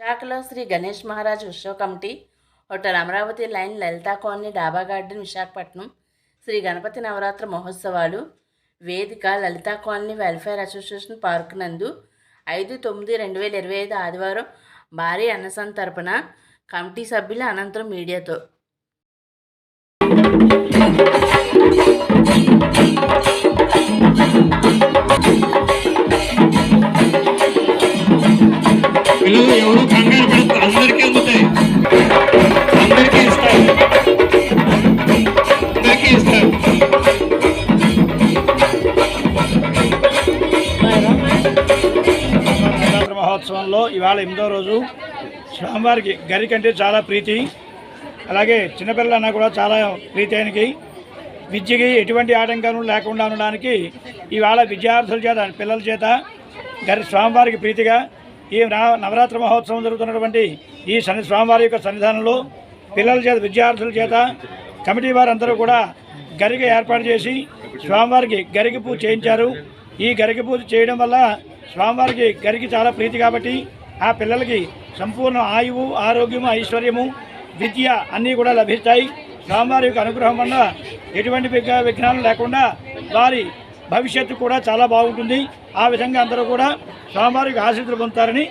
విశాఖలో శ్రీ గణేష్ మహారాజ్ ఉత్సవ committee hotel Amaravati line Lalitha colony Daba garden Visakhapatnam Shri Ganapati Navaratri మహోత్సవాలు వేదిక Lalitha colony welfare association park నందు ఐదు తొమ్మిది రెండు వేల ఇరవై ఐదు ఆదివారం భారీ అన్నసం తరపున కమిటీ సభ్యులు అనంతరం మీడియాతో. పిల్లలు మహోత్సవంలో ఇవాళ ఎనిమిదో రోజు స్వామివారికి గరిక అంటే చాలా ప్రీతి. అలాగే చిన్నపిల్లలన్నా కూడా చాలా ప్రీతి ఆయనకి. విద్యకి ఎటువంటి ఆటంకాలు లేకుండా ఉండడానికి ఇవాళ విద్యార్థుల చేత పిల్లల చేత గరి స్వామివారికి ప్రీతిగా ఈ నవ- నవరాత్రి మహోత్సవం జరుగుతున్నటువంటి ఈ శని స్వామివారి యొక్క సన్నిధానంలో పిల్లల చేత విద్యార్థుల చేత కమిటీ వారందరూ కూడా గరిక ఏర్పాటు చేసి స్వామివారికి గరిక పూజ చేయించారు. ఈ గరిక పూజ చేయడం వల్ల స్వామివారికి గరికి చాలా ప్రీతి కాబట్టి ఆ పిల్లలకి సంపూర్ణ ఆయువు ఆరోగ్యము ఐశ్వర్యము విద్య అన్నీ కూడా లభిస్తాయి. స్వామివారి యొక్క అనుగ్రహం వల్ల ఎటువంటి విఘ్నాలు లేకుండా వారి భవిష్యత్తు కూడా చాలా బాగుంటుంది. ఆ విధంగా అందరూ కూడా స్వామివారికి ఆశీస్సులు పొందుతారని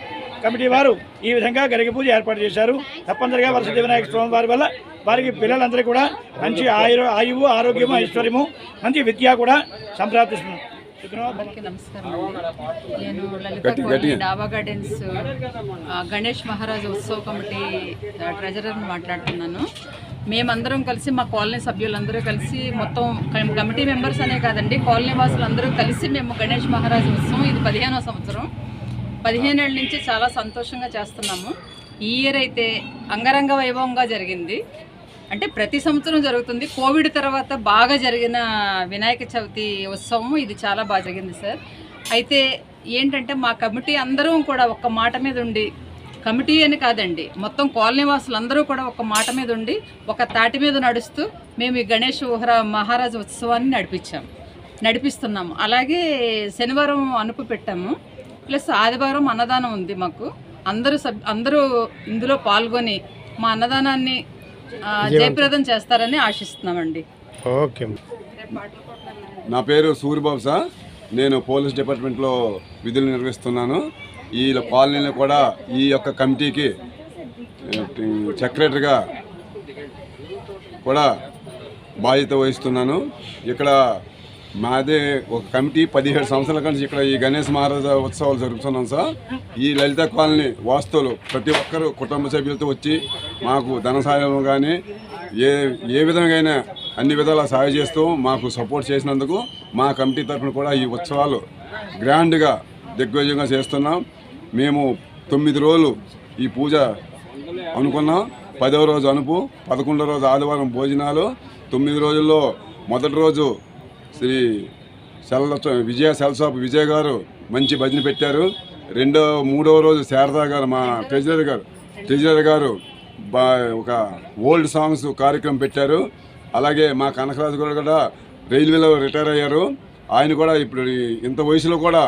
కమిటీ వారు ఈ విధంగా గరిక పూజ ఏర్పాటు చేశారు. తప్పనిసరిగా వరసిద్ధి వినాయక స్వామి వారి వల్ల వారికి పిల్లలందరికీ కూడా మంచి ఆయు ఆయువు ఆరోగ్యము ఐశ్వర్యము మంచి విద్య కూడా సంప్రాప్తిస్తుంది. అందరికీ నమస్కారం. నేను లలిత డాబా గార్డెన్స్ గణేష్ మహారాజ్ ఉత్సవ కమిటీ ఆ, ట్రెజరర్ మాట్లాడుతున్నాను. మేమందరం కలిసి మా కాలనీ సభ్యులందరూ కలిసి మొత్తం కమిటీ మెంబర్స్ అనే కాదండి కాలనీ వాసులందరూ కలిసి మేము గణేష్ మహారాజ్ ఉత్సవం ఇది పదిహేనో సంవత్సరం. పదిహేనేళ్ళ నుంచి చాలా సంతోషంగా చేస్తున్నాము. ఈ ఇయర్ అయితే అంగరంగ వైభవంగా జరిగింది. అంటే ప్రతి సంవత్సరం జరుగుతుంది. కోవిడ్ తర్వాత బాగా జరిగిన వినాయక చవితి ఉత్సవం ఇది చాలా బాగా జరిగింది సార్. అయితే ఏంటంటే మా కమిటీ అందరం కూడా ఒక్క మాట మీద ఉండి కమిటీ అని కాదండి మొత్తం కాలనీ వాసులు అందరూ కూడా ఒక మాట మీద ఉండి ఒక తాటి మీద నడుస్తూ మేము ఈ గణేష్ ఉహరా మహారాజు ఉత్సవాన్ని నడిపించాం. నడిపిస్తున్నాము. అలాగే శనివారం అనుపు పెట్టాము. ప్లస్ ఆదివారం అన్నదానం ఉంది మాకు. అందరూ సబ్ అందరూ ఇందులో పాల్గొని మా అన్నదానాన్ని జయప్రదం చేస్తారని ఆశిస్తున్నామండి. ఓకే. నా పేరు సూర్యబాబు సార్. నేను పోలీస్ డిపార్ట్మెంట్లో విధులు నిర్వహిస్తున్నాను. ఈ కాలనీలో కూడా ఈ యొక్క కమిటీకి సెక్రటరీగా కూడా బాధ్యత వహిస్తున్నాను. ఇక్కడ మాదే ఒక కమిటీ పదిహేడు సంవత్సరాల నుంచి ఇక్కడ ఈ గణేష్ మహారాజ ఉత్సవాలు జరుపుతున్నాం సార్. ఈ లలిత కాలనీ వాస్తువులు ప్రతి ఒక్కరు కుటుంబ సభ్యులతో వచ్చి మాకు ధన సహాయం కానీ ఏ ఏ విధంగా అన్ని విధాలా సహాయం చేస్తూ మాకు సపోర్ట్ చేసినందుకు మా కమిటీ తరఫున కూడా ఈ ఉత్సవాలు గ్రాండ్గా దిగ్విజయంగా చేస్తున్నాం. మేము తొమ్మిది రోజులు ఈ పూజ అనుకున్నాం. పదవ రోజు అనుపు పదకొండవ రోజు ఆదివారం భోజనాలు. తొమ్మిది రోజుల్లో మొదటి రోజు శ్రీ సెల్ల విజయ సెల్ షాప్ విజయ్ గారు మంచి భజన పెట్టారు. రెండో మూడవ రోజు శారదా గారు మా ట్రెజరర్ గారు ట్రెజరర్ గారు బా ఒక ఓల్డ్ సాంగ్స్ కార్యక్రమం పెట్టారు. అలాగే మా కనకరాజు గారు కూడా రైల్వేలో రిటైర్ అయ్యారు. ఆయన కూడా ఇప్పుడు ఇంత వయసులో కూడా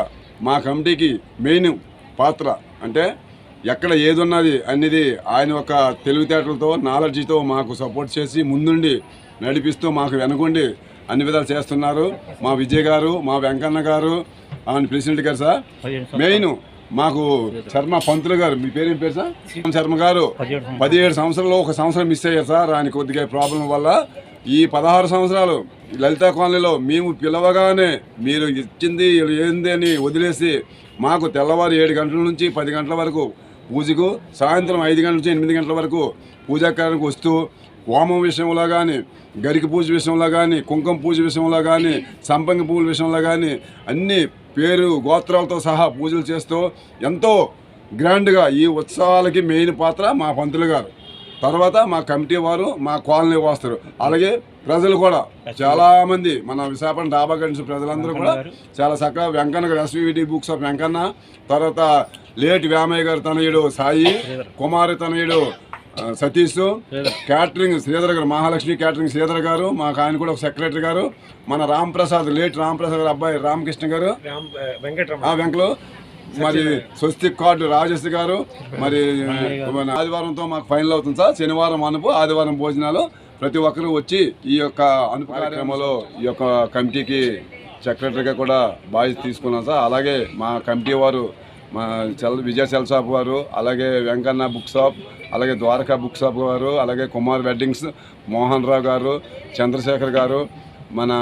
మా కమిటీకి మెయిన్ పాత్ర. అంటే ఎక్కడ ఏది ఉన్నది అనేది ఆయన ఒక తెలివితేటలతో నాలెడ్జ్తో మాకు సపోర్ట్ చేసి ముందుండి నడిపిస్తూ మాకు వెనుకుండి అన్ని విధాలు చేస్తున్నారు. మా విజయ్ గారు మా వెంకన్న గారు ఆయన ప్రెసిడెంట్ గారు సార్. మెయిన్ మాకు శర్మ పంతులు గారు. మీ పేరు ఏం పేరు సార్? శర్మ గారు. పదిహేడు సంవత్సరాలు. ఒక సంవత్సరం మిస్ అయ్యారు సార్. ఆయన కొద్దిగా ప్రాబ్లం వల్ల ఈ పదహారు సంవత్సరాలు లలితా కాలనీలో మేము పిలవగానే మీరు ఇచ్చింది ఏంది అని వదిలేసి మాకు తెల్లవారు ఏడు గంటల నుంచి పది గంటల వరకు పూజకు సాయంత్రం ఐదు గంటల నుంచి ఎనిమిది గంటల వరకు పూజాకారానికి వస్తూ హోమం విషయంలో కానీ గరిక పూజ విషయంలో కానీ కుంకుమ పూజ విషయంలో కానీ సంపంగి పూల విషయంలో కానీ అన్ని పేరు గోత్రాలతో సహా పూజలు చేస్తూ ఎంతో గ్రాండ్గా ఈ ఉత్సవాలకి మెయిన్ పాత్ర మా పంతులు గారు. తర్వాత మా కమిటీ వారు మా కాలనీ వాస్తారు. అలాగే ప్రజలు కూడా చాలా మంది మన విశాఖపట్నం డాబా గంట ప్రజలందరూ కూడా చాలా చక్కగా వెంకన్న గారు ఎస్వివిటి బుక్స్ ఆఫ్ వెంకన్న తర్వాత లేట్ వ్యామయ్య గారు తనయుడు సాయి కుమారి తనయుడు సతీష్ క్యాటరింగ్ శ్రీధర్ గారు మహాలక్ష్మి క్యాటరింగ్ శ్రీధర్ గారు మాకు ఆయన కూడా ఒక సెక్రటరీ గారు మన రామ్ ప్రసాద్ లేట్ రామ్ ప్రసాద్ గారు అబ్బాయి రామకృష్ణ గారు. వెంకలు. మరి స్వస్తిక్ కార్డు రాజేష్ గారు మరి ఆదివారంతో మాకు ఫైనల్ అవుతుంది సార్. శనివారం అనుపు ఆదివారం భోజనాలు. ప్రతి ఒక్కరూ వచ్చి ఈ యొక్క అనుపు కార్యక్రమంలో ఈ యొక్క కమిటీకి సెక్రటరీగా కూడా బాధ్యత తీసుకున్నాం సార్. అలాగే మా కమిటీ వారు మా సెల్ విజయ సెల్ షాప్ వారు అలాగే వెంకన్న బుక్ షాప్ అలాగే ద్వారకా బుక్ షాప్ వారు అలాగే కుమార్ వెడ్డింగ్స్ మోహన్ రావు గారు చంద్రశేఖర్ గారు మన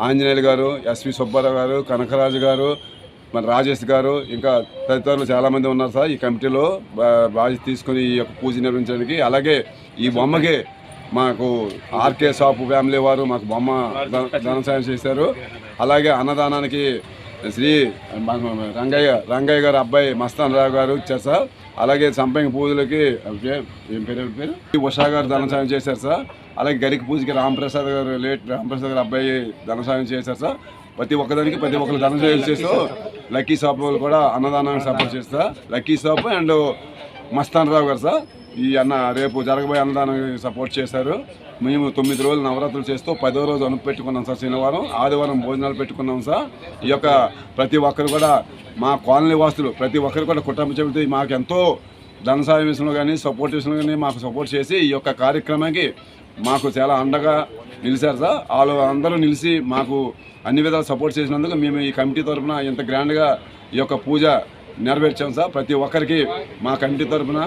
ఆంజనేయులు గారు ఎస్వి సుబ్బారావు గారు కనకరాజు గారు మన రాజేష్ గారు ఇంకా తదితరులు చాలామంది ఉన్నారు సార్ ఈ కమిటీలో బా- బాధ్యత తీసుకుని ఈ యొక్క పూజ నిర్వహించడానికి. అలాగే ఈ బొమ్మకి మాకు ఆర్కే షాపు ఫ్యామిలీ వారు మాకు బొమ్మ ధన సాయం చేశారు. అలాగే అన్నదానానికి శ్రీ రంగయ్య రంగయ్య గారు అబ్బాయి మస్తాన్ రావు గారు ఇచ్చారు సార్. అలాగే సంపంగి పూజలకి ఏం పేరు పేరు ఉషా గారు ధనసాయం చేశారు సార్. అలాగే గరికి పూజకి రామప్రసాద్ గారు లేట్ రామప్రసాద్ గారు అబ్బాయి ధనసాయం చేశారు సార్. ప్రతి ఒక్కదానికి ప్రతి ఒక్కరు ధనసాయం చేస్తూ లక్కీ షాప్ వాళ్ళు కూడా అన్నదానానికి సపోర్ట్ చేస్తా. Lucky shop and Mastan Rao గారు సార్. ఈ అన్న రేపు జరగబోయే అన్నదానానికి సపోర్ట్ చేశారు. మేము తొమ్మిది రోజులు నవరాత్రులు చేస్తూ పదో రోజు అనుపు పెట్టుకున్నాం సార్ శనివారం ఆదివారం భోజనాలు పెట్టుకున్నాం సార్. ఈ యొక్క ప్రతి ఒక్కరు కూడా మా కాలనీ వాసులు ప్రతి ఒక్కరు కూడా కుటుంబ చెబితే మాకు ఎంతో ధన సాయం విషయంలో కానీ సపోర్ట్ విషయంలో కానీ మాకు సపోర్ట్ చేసి ఈ యొక్క కార్యక్రమానికి మాకు చాలా అండగా నిలిచారు సార్. వాళ్ళు అందరూ నిలిచి మాకు అన్ని విధాలు సపోర్ట్ చేసినందుకు మేము ఈ కమిటీ తరఫున ఇంత గ్రాండ్గా ఈ యొక్క పూజ నెరవేర్చాం సార్. ప్రతి ఒక్కరికి మా కమిటీ తరఫున